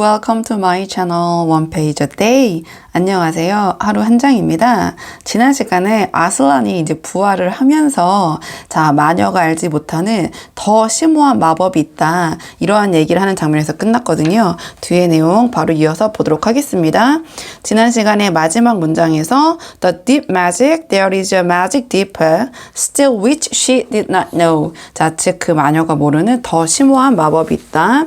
welcome to my channel One Page a Day. 안녕하세요. 하루 한 장입니다. 지난 시간에 아슬란이 이제 부활을 하면서 자, 마녀가 알지 못하는 더 심오한 마법이 있다. 이러한 얘기를 하는 장면에서 끝났거든요. 뒤에 내용 바로 이어서 보도록 하겠습니다. 지난 시간에 마지막 문장에서 The deep magic, there is a magic deeper, still which she did not know. 자, 즉 그 마녀가 모르는 더 심오한 마법이 있다.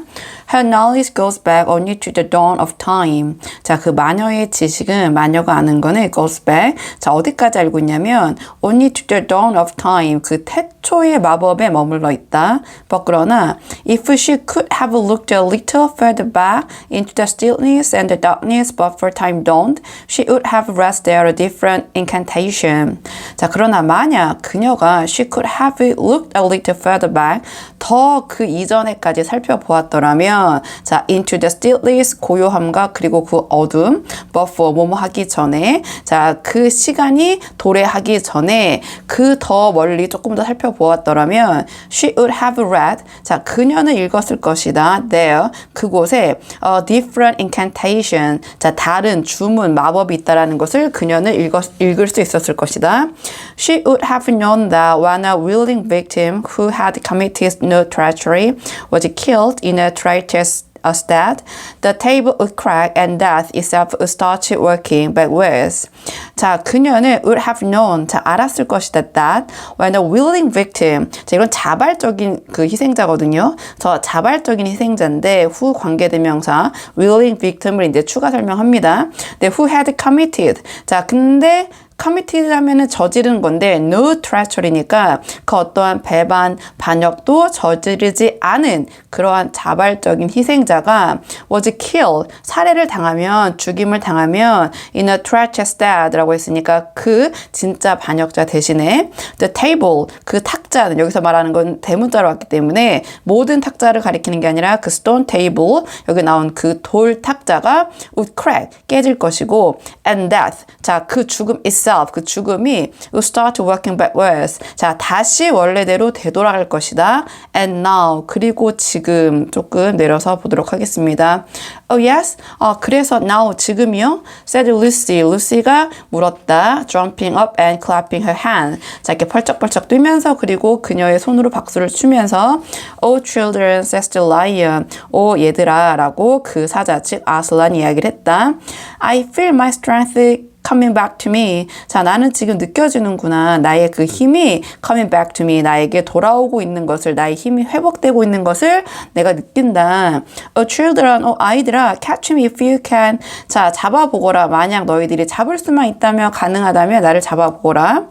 Her knowledge goes back only to the dawn of time. 자, 그 마녀의 지식은 마녀가 아는 거는 goes back. 자, 어디까지 알고 있냐면 only to the dawn of time. 그 태초의 마법에 머물러 있다. But 그러나 if she could have looked a little further back into the stillness and the darkness before time dawned, she would have read there a different incantation. 자, 그러나 만약 그녀가 she could have looked a little further back 더 그 이전에까지 살펴보았더라면 자 into the stillness 고요함과 그리고 그 어둠 before 뭐뭐 하기 전에 자 그 시간이 도래하기 전에 그 더 멀리 조금 더 살펴보았더라면 she would have read 자 그녀는 읽었을 것이다 there 그곳에 a different incantation 자 다른 주문 마법이 있다라는 것을 그녀는 읽었, 읽을 수 있었을 것이다 she would have known that when a willing victim who had committed no treachery was killed in a traitorous stead, the table would crack and death itself would start working backwards. 자, 그녀는 would have known, 자, 알았을 것이다 that when a willing victim, 자, 이건 자발적인 그 희생자거든요. 저 자발적인 희생자인데 후 관계대명사 willing victim을 이제 추가 설명합니다. 네, who had committed. 자, 근데 committed 하면은 저지른 건데 no treachery니까 그 어떠한 배반, 반역도 저지르지 않은 그러한 자발적인 희생자가 was killed 살해를 당하면 죽임을 당하면 in a treacherous death라고 했으니까 그 진짜 반역자 대신에 the table 그 탁자는 여기서 말하는 건 대문자로 왔기 때문에 모든 탁자를 가리키는 게 아니라 그 stone table 여기 나온 그 돌 탁자가 would crack 깨질 것이고 and death. 자그 죽음 itself 그 죽음이 will start working backwards 자 다시 원래대로 되돌아갈 것이다 and now 그리고 지금 조금 내려서 보도록 하겠습니다 oh yes 어 그래서 now 지금이요 said Lucy 루시가 물었다 jumping up and clapping her hand 자 이렇게 펄쩍펄쩍 뛰면서 그리고 그녀의 손으로 박수를 추면서 oh children says the lion 오 얘들아 라고 그 사자 즉 아슬란 이야기를 했다 I feel my strength coming back to me. 자, 나는 지금 느껴지는구나. 나의 그 힘이 coming back to me. 나에게 돌아오고 있는 것을, 나의 힘이 회복되고 있는 것을 내가 느낀다. 어, children, 어, 아이들아, catch me if you can. 자, 잡아보거라. 만약 너희들이 잡을 수만 있다면, 가능하다면 나를 잡아보거라.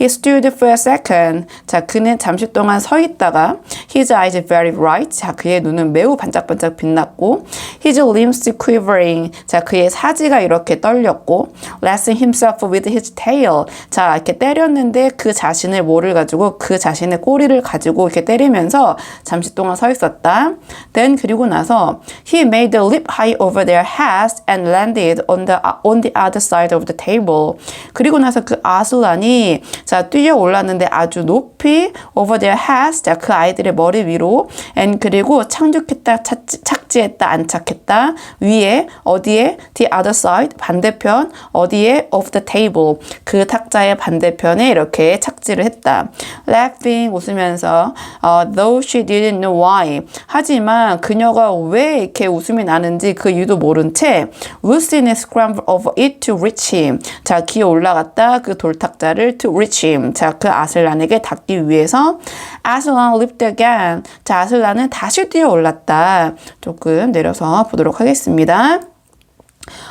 He stood for a second. 자, 그는 잠시 동안 서 있다가 his eyes very bright. 자, 그의 눈은 매우 반짝반짝 빛났고 his limbs quivering. 자, 그의 사지가 이렇게 떨렸고 lasting himself with his tail. 자, 이렇게 때렸는데 그 자신의 뭐를 가지고 그 자신의 꼬리를 가지고 이렇게 때리면서 잠시 동안 서 있었다. Then 그리고 나서 he made a leap high over their heads and landed on the on the other side of the table. 그리고 나서 그 아슬란이 자, 뛰어 올랐는데 아주 높이 over their heads. 자, 그 아이들의 머리 위로 and 그리고 착륙했다, 착지, 착지했다, 안착했다. 위에 어디에 the other side 반대편 어디에 of the table 그 탁자의 반대편에 이렇게 착지를 했다. laughing 웃으면서 uh, though she didn't know why 하지만 그녀가 왜 이렇게 웃음이 나는지 그 이유도 모른 채 Lucy scrambled over it to reach him. 자, 기어 올라갔다 그 돌탁자를 to reach him. 자, 그 아슬란에게 닿기 위해서 아슬란 leaped again. 자, 아슬란은 다시 뛰어 올랐다. 조금 내려서 보도록 하겠습니다.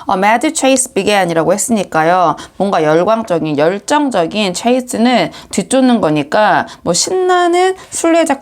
어, mad chase began이라고 했으니까요. 뭔가 열광적인, 열정적인 chase는 뒤쫓는 거니까 뭐 신나는 시작,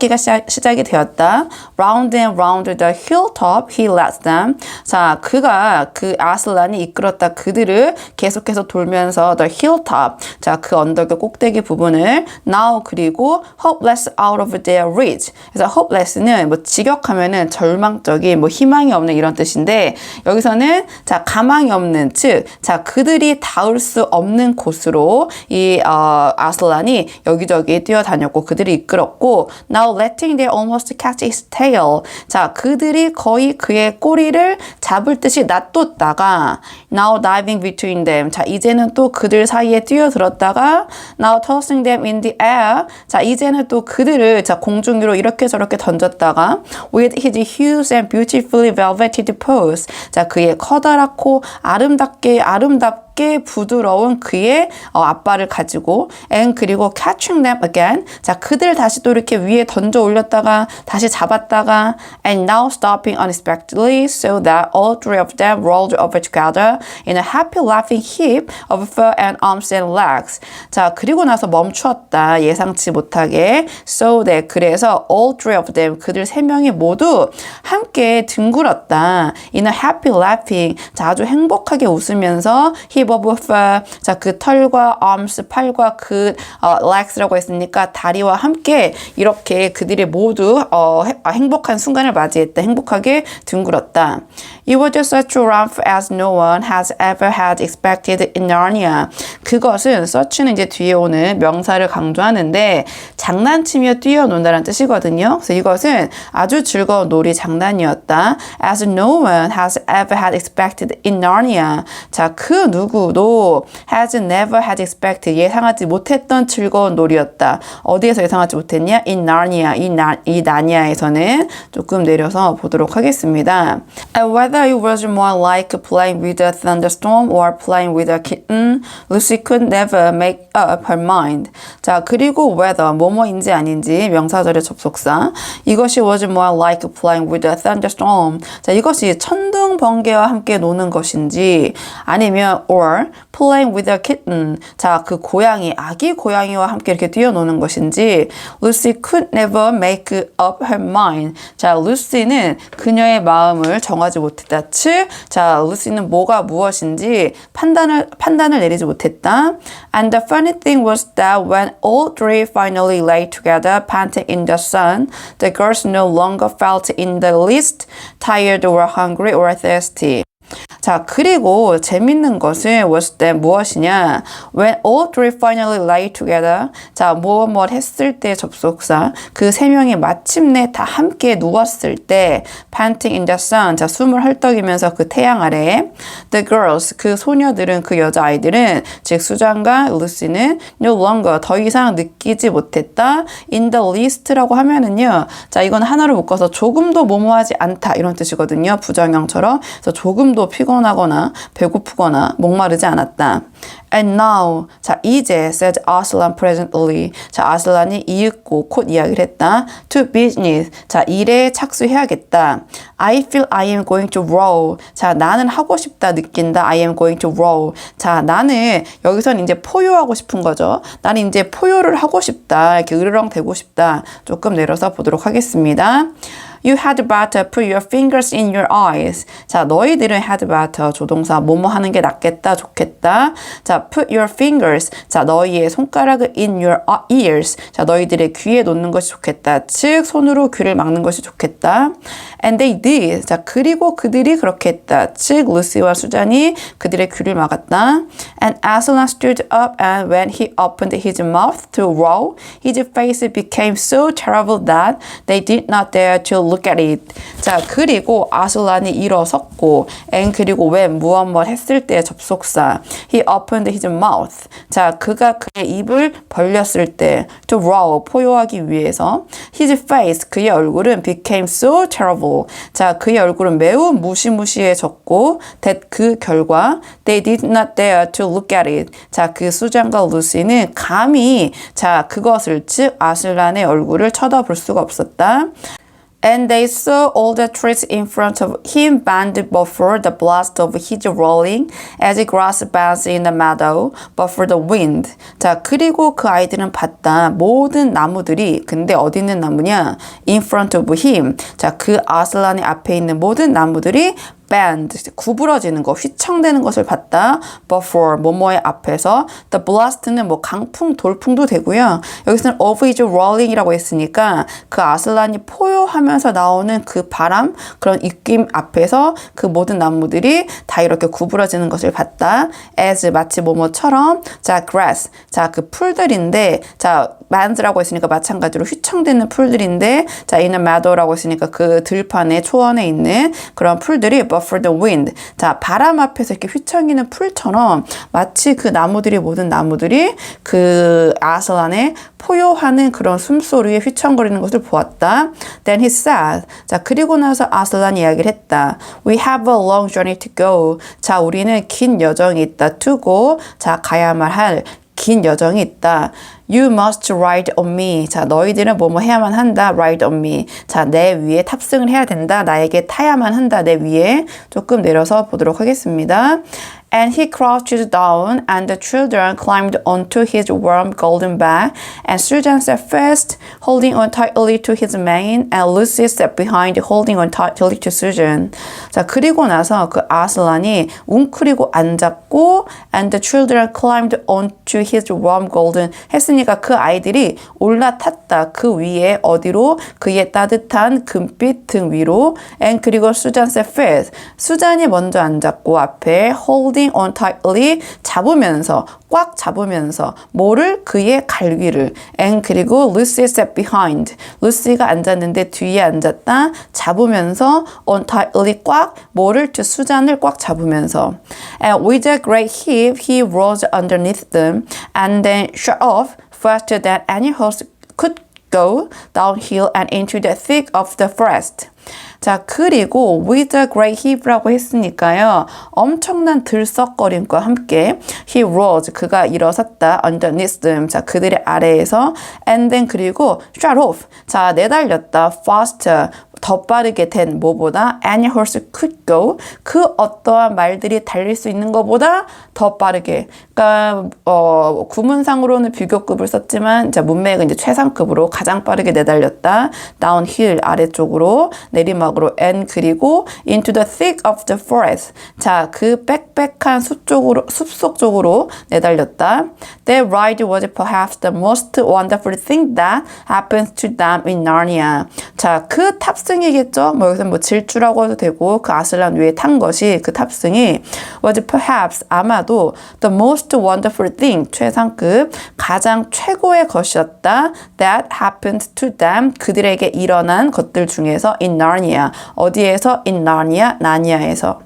시작이 되었다. Round and round the hilltop he led them. 자, 그가 그 아슬란이 이끌었다 그들을 계속해서 돌면서 the hilltop. 자, 그 언덕의 꼭대기 부분을 now 그리고 hopeless out of their reach. 그래서 hopeless는 뭐 직역하면은 절망적인 뭐 희망이 없는 이런 뜻인데 여기서는 자 자, 가망이 없는, 즉, 자, 그들이 닿을 수 없는 곳으로 이 어, 아슬란이 여기저기 뛰어다녔고 그들이 이끌었고 now letting them almost catch his tail. 자, 그들이 거의 그의 꼬리를 잡을 듯이 놔뒀다가 now diving between them. 자, 이제는 또 그들 사이에 뛰어들었다가 now tossing them in the air. 자, 이제는 또 그들을 자, 공중 위로 이렇게 저렇게 던졌다가 with his huge and beautifully velveted paws. 자, 그의 커다랗 고 아름답게 아름답 게 부드러운 그의 어, 앞발을 가지고 and 그리고 catching them again 자 그들 다시 또 이렇게 위에 던져 올렸다가 다시 잡았다가 and now stopping unexpectedly so that all three of them rolled over together in a happy laughing heap of fur and arms and legs 자 그리고 나서 멈추었다 예상치 못하게 so that 그래서 all three of them 그들 세 명이 모두 함께 뒹굴었다 in a happy laughing 자 아주 행복하게 웃으면서 hip of fur 자 그 털과 arms 팔과 그 어, legs라고 했으니까 다리와 함께 이렇게 그들이 모두 어, 해- 아, 행복한 순간을 맞이했다 행복하게 뒹굴었다 It was just such a romp as no one has ever had expected in Narnia 그것은 such는 이제 뒤에 오는 명사를 강조하는데 장난치며 뛰어논다는 뜻이거든요 그래서 이것은 아주 즐거운 놀이 장난이었다 as no one has ever had expected in Narnia 자 그 누구도 has never had expected 예상하지 못했던 즐거운 놀이였다. 어디에서 예상하지 못했냐? in Narnia 이, 나, 이 나니아에서는 조금 내려서 보도록 하겠습니다. And whether it was more like playing with a thunderstorm or playing with a kitten, Lucy could never make up her mind. 자 그리고 whether 뭐뭐 인지 아닌지 명사절의 접속사 이것이 was more like playing with a thunderstorm. 자 이것이 천둥 번개와 함께 노는 것인지 아니면 or playing with a kitten. 자, 그 고양이, 아기 고양이와 함께 이렇게 뛰어노는 것인지 Lucy could never make up her mind. 자, 루시는 그녀의 마음을 정하지 못했다. 즉, 자, 루시는 뭐가 무엇인지 판단을 판단을 내리지 못했다. And the funny thing was that when all three finally lay together, panting in the sun, the girls no longer felt in the least tired or hungry or thirsty. 자, 그리고 재밌는 것은 was that 무엇이냐? When all three finally lay together. 자, 무엇 했을 때 접속사. 그 세 명이 마침내 다 함께 누웠을 때 panting in the sun. 자, 숨을 헐떡이면서 그 태양 아래에 the girls 그 소녀들은 그 여자 아이들은 즉 수잔과 루시는 no longer 더 이상 느끼지 못했다. in the least라고 하면은요. 자, 이건 하나로 묶어서 조금도 뭐뭐하지 않다 이런 뜻이거든요. 부정형처럼. 그래서 조금도 피곤하거나 배고프거나 목마르지 않았다. And now, 자 이제 said Aslan presently. 자 아슬란이 이윽고 곧 이야기를 했다. To business. 자 일에 착수해야겠다. I feel I am going to roll. 자 나는 하고 싶다 느낀다. I am going to roll. 자 나는 여기서는 이제 포효하고 싶은 거죠. 나는 이제 포효를 하고 싶다. 이렇게 으르렁 대고 싶다. 조금 내려서 보도록 하겠습니다. You had better put your fingers in your eyes. 자, 너희들은 had better 조동사 뭐뭐 하는 게 낫겠다, 좋겠다. 자, put your fingers. 자, 너희의 손가락을 in your ears. 자, 너희들의 귀에 놓는 것이 좋겠다. 즉, 손으로 귀를 막는 것이 좋겠다. And they did. 자, 그리고 그들이 그렇게 했다. 즉, 루시와 수잔이 그들의 귀를 막았다. And Aslan stood up and when he opened his mouth to roar, his face became so terrible that they did not dare to look at it. 자, 그리고 아슬란이 일어섰고, and 그리고 when 무엇 뭐 했을 때 접속사. He opened his mouth. 자, 그가 그의 입을 벌렸을 때 to roar, 포효하기 위해서 his face, 그의 얼굴은 became so terrible. 자, 그의 얼굴은 매우 무시무시해졌고 that 그 결과 they did not dare to look at it. 자, 그 수잔과 루시는 감히 자, 그것을 즉 아슬란의 얼굴을 쳐다볼 수가 없었다. And they saw all the trees in front of him bend before the blast of his rolling, as grass bends in the meadow before the wind. 자, 그리고 그 아이들은 봤다. 모든 나무들이, 근데 어디 있는 나무냐? In front of him. 자, 그 아슬란의 앞에 있는 모든 나무들이 bend 구부러지는 거 휘청대는 것을 봤다. before 뭐뭐의 앞에서 the blast는 뭐 강풍 돌풍도 되고요. 여기서는 of is rolling이라고 했으니까 그 아슬란이 포효하면서 나오는 그 바람 그런 입김 앞에서 그 모든 나무들이 다 이렇게 구부러지는 것을 봤다. as 마치 뭐뭐처럼 자 grass 자 그 풀들인데 자 mands라고 했으니까 마찬가지로 휘청대는 풀들인데 자 a meadow라고 했으니까 그 들판에 초원에 있는 그런 풀들이 buffer the wind 자 바람 앞에서 이렇게 휘청이는 풀처럼 마치 그 나무들이 모든 나무들이 그 아슬란에 포효하는 그런 숨소리에 휘청거리는 것을 보았다. Then he said 자 그리고 나서 아슬란이 이야기를 했다. We have a long journey to go. 자 우리는 긴 여정이 있다. to go 자 가야만 할 긴 여정이 있다. You must ride on me. 자, 너희들은 뭐뭐 해야만 한다. ride on me. 자, 내 위에 탑승을 해야 된다. 나에게 타야만 한다. 내 위에. 조금 내려서 보도록 하겠습니다. And he crouched down, and the children climbed onto his warm golden back, and Susan sat first, holding on tightly to his mane, and Lucy sat behind, holding on tightly to Susan. 자, 그리고 나서 그 아슬란이 웅크리고 앉았고, and the children climbed onto his warm golden 했으니까 그 아이들이 올라탔다. 그 위에 어디로? 그의 따뜻한 금빛 등 위로. and 그리고 Susan sat first. 수잔이 먼저 앉았고 앞에 holding on tightly 잡으면서 꽉 잡으면서 뭐를 그의 갈기를 and 그리고 Lucy sat behind. 루시가 앉았는데 뒤에 앉았다. 잡으면서 on tightly 꽉 뭐를 to 수잔을 꽉 잡으면서 and with a great heave he rose underneath them and then shot off faster than any horse could go downhill and into the thick of the forest. 자, 그리고 with a great heave라고 했으니까요. 엄청난 들썩거림과 함께 he rose, 그가 일어섰다. underneath them, 자, 그들의 아래에서 and then 그리고 shut off, 자, 내달렸다. faster, 더 빠르게 된 뭐보다 any horse could go 그 어떠한 말들이 달릴 수 있는 것보다 더 빠르게 그러니까 어 구문상으로는 비교급을 썼지만 자 문맥은 이제 최상급으로 가장 빠르게 내달렸다 downhill 아래쪽으로 내리막으로 and 그리고 into the thick of the forest 자 그 빽빽한 숲 쪽으로 숲속 쪽으로 내달렸다 their ride was perhaps the most wonderful thing that happened to them in Narnia 자그 탑 탑승이겠죠. 뭐 여기서 뭐 질주라고 해도 되고 그 아슬란 위에 탄 것이 그 탑승이 was perhaps 아마도 the most wonderful thing 최상급 가장 최고의 것이었다. that happened to them 그들에게 일어난 것들 중에서 in Narnia 어디에서 in Narnia 나니아에서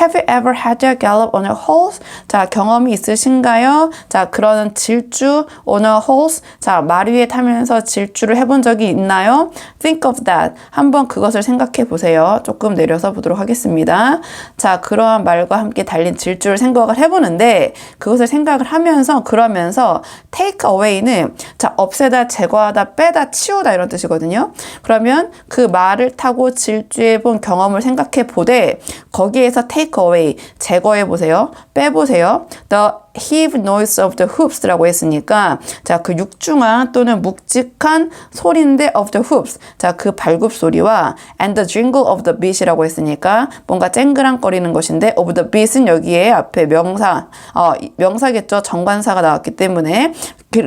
Have you ever had a gallop on a horse? 자 경험이 있으신가요? 자 그러는 질주 on a horse 자말 위에 타면서 질주를 해본 적이 있나요? Think of that 한번 그것을 생각해 보세요. 조금 내려서 보도록 하겠습니다. 자, 그러한 말과 함께 달린 질주를 생각을 해보는데 그것을 생각을 하면서 그러면서 take away는 자, 없애다, 제거하다, 빼다, 치우다 이런 뜻이거든요. 그러면 그 말을 타고 질주해 본 경험을 생각해 보되 거기에서 take away 제거해 보세요. 빼 보세요. the heave noise of the hoops라고 했으니까 자 그 육중한 또는 묵직한 소리인데 of the hoops. 자 그 발굽 소리와 and the jingle of the beat이라고 했으니까 뭔가 쨍그랑거리는 것인데 of the beat은 여기에 앞에 명사 어 명사겠죠? 정관사가 나왔기 때문에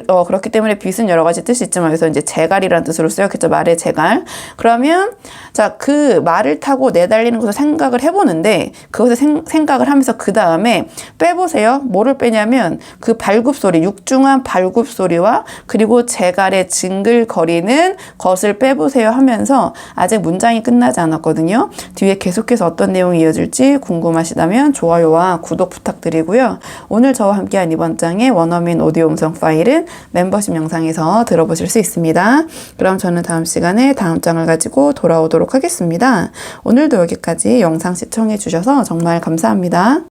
어, 그렇기 때문에 빛은 여러 가지 뜻이 있지만 여기서 이제 제갈이라는 뜻으로 쓰였겠죠. 말의 제갈. 그러면 자, 그 말을 타고 내달리는 것을 생각을 해보는데 그것을 생, 생각을 하면서 그 다음에 빼보세요. 뭐를 빼냐면 그 발굽 소리, 육중한 발굽 소리와 그리고 제갈의 징글거리는 것을 빼보세요 하면서 아직 문장이 끝나지 않았거든요. 뒤에 계속해서 어떤 내용이 이어질지 궁금하시다면 좋아요와 구독 부탁드리고요. 오늘 저와 함께한 이번 장의 원어민 오디오 음성 파일은 멤버십 영상에서 들어보실 수 있습니다. 그럼 저는 다음 시간에 다음 장을 가지고 돌아오도록 하겠습니다. 오늘도 여기까지 영상 시청해 주셔서 정말 감사합니다.